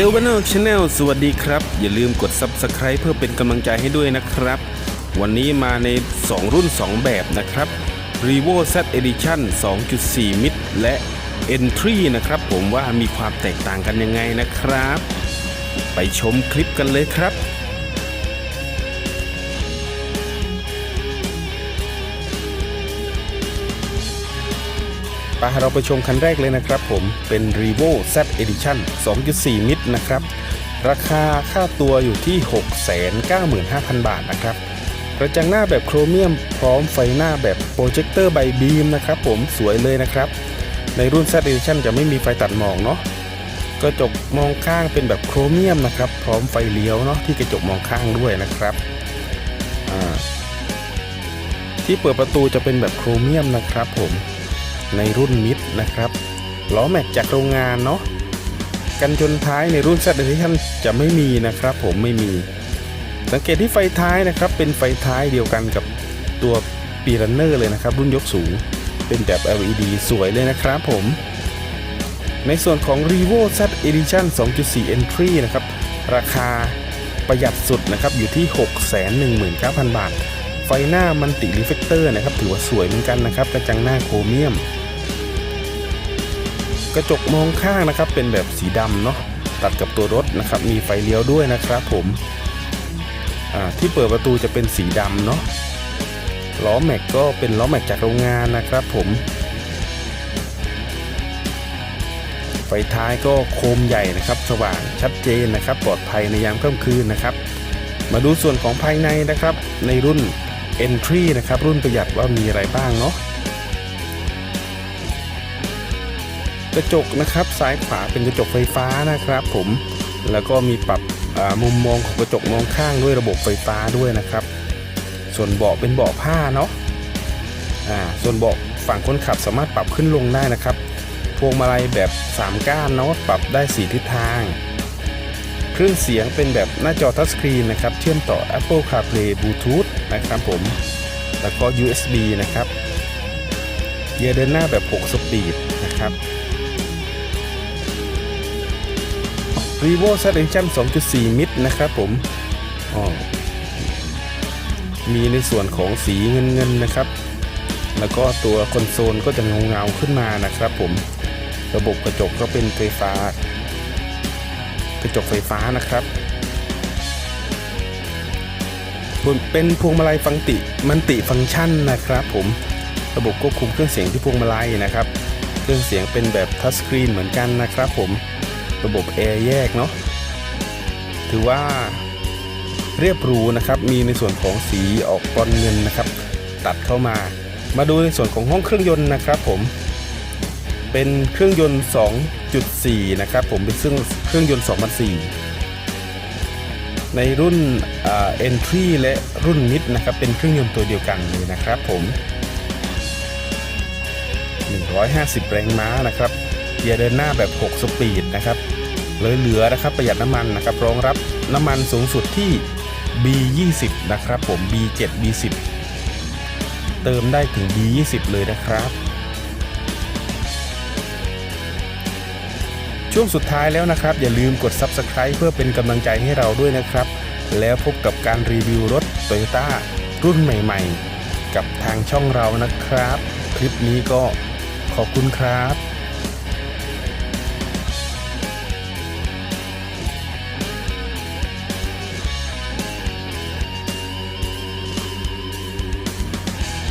ซล l บ a น n ชาแนลสวัสดีครับ อย่าลืมกด Subscribe เพื่อเป็นกำลังใจให้ด้วยนะครับ วันนี้มาใน 2 รุ่น 2 แบบนะครับ r e v o Z Edition 2.4มิตรและ Entry นะครับ ผมว่ามีความแตกต่างกันยังไงนะครับ ไปชมคลิปกันเลยครับ ปเราไปชมคันแรกเลยนะครับผมเป็น r e v o Z Edition 2.4 มิตรนะครับ ราคาค่าตัวอยู่ที่ 695,000 บาทนะครับกระจังหน้าแบบโครเมียมพร้อมไฟหน้าแบบโปรเจคเตอร์ใบบีมนะครับผมสวยเลยนะครับ ในรุ่น Z Edition จะไม่มีไฟตัดหมอกเนาะกระจกมองข้างเป็นแบบโครเมียมนะครับ พร้อมไฟเลี้ยวเนาะที่กระจกมองข้างด้วยนะครับที่เปิดประตูจะเป็นแบบโครเมียมนะครับผม ในรุ่นมิดนะครับล้อแม็กจากโรงงานเนาะกันชนท้ายในรุ่น Z Edition จะไม่มีนะครับ ผมไม่มี สังเกตที่ไฟท้ายนะครับ เป็นไฟท้ายเดียวกันกับตัวปีรันเนอร์เลยนะครับ รุ่นยกสูง เป็นแบบ LED สวยเลยนะครับผม ในส่วนของ r e v o Z Edition 2.4 Entry นะครับ ราคาประหยัดสุดนะครับ อยู่ที่ 619,000 บาท ไฟหน้ามันติรีเฟกเตอร์นะครับ ถือว่าสวยเหมือนกันนะครับ กระจังหน้าโครเมียม กระจกมองข้างนะครับ เป็นแบบสีดำเนาะตัดกับตัวรถนะครับ มีไฟเลี้ยวด้วยนะครับผมที่เปิดประตูจะเป็นสีดำเนาะล้อแม็กก็เป็นล้อแม็กจากโรงงานนะครับผม ไฟท้ายก็โคมใหญ่นะครับ สว่างชัดเจนนะครับ ปลอดภัยในยามค่ำคืนนะครับ มาดูส่วนของภายในนะครับ ในรุ่น Entry นะครับ รุ่นประหยัดว่ามีอะไรบ้างเนาะ ระจกนะครับ ซ้ายขวาเป็นกระจกไฟฟ้านะครับ ผมแล้วก็มีปรับมุมมองของกระจกมองข้างด้วยระบบไฟฟ้าด้วยนะครับ ส่วนเบาะเป็นเบาะผ้าเนาะอ่าส่วนเบาะฝั่งคนขับสามารถปรับขึ้นลงได้นะครับพวงมาลัยแบบ 3 ก้านเนาะปรับได้ 4 ทิศทาง เครื่องเสียงเป็นแบบหน้าจอทัชสกรีนนะครับ เชื่อมต่อ Apple CarPlay Bluetooth นะครับผม แล้วก็ USB นะครับ เกียร์เดินหน้าแบบ 6 สปีดนะครับ r e v o Z Edition 2.4 มิตรนะครับผมอ๋อมีในส่วนของสีเงินเงินๆนะครับ แล้วก็ตัวคอนโซลก็จะเงาเงาขึ้นมานะครับผม ระบบกระจกก็เป็นไฟฟ้า กระจกไฟฟ้านะครับเป็นพวงมาลัยฟังติมันติฟังก์ชันนะครับ ผมระบบควบคุมเครื่องเสียงที่พวงมาลัยนะครับ เครื่องเสียงเป็นแบบทัชสกรีนเหมือนกันนะครับผม ระบบแอร์แยกเนาะถือว่าเรียบรูนะครับ มีในส่วนของสีออกบอลเงินนะครับ ตัดเข้ามา มาดูในส่วนของห้องเครื่องยนต์นะครับผม เป็นเครื่องยนต์ 2.4 นะครับผม เป็นเครื่องเครื่องยนต์ 2004 ในรุ่นเอ่า Entry และรุ่น Mid นะครับ เป็นเครื่องยนต์ตัวเดียวกันเลยนะครับผม 150 แรงม้านะครับ เกียร์เดินหน้าแบบ 6 สปีดนะครับเลยเหลือนะครับประหยัดน้ำมันนะครับรองรับน้ำมันสูงสุดที่ B20 นะครับผม B7 B10 เติมได้ถึง B20 เลยนะครับ ช่วงสุดท้ายแล้วนะครับ อย่าลืมกด Subscribe เพื่อเป็นกำลังใจให้เราด้วยนะครับ แล้วพบกับการรีวิวรถ Toyota รุ่นใหม่ๆ กับทางช่องเรานะครับ คลิปนี้ก็ขอบคุณครับ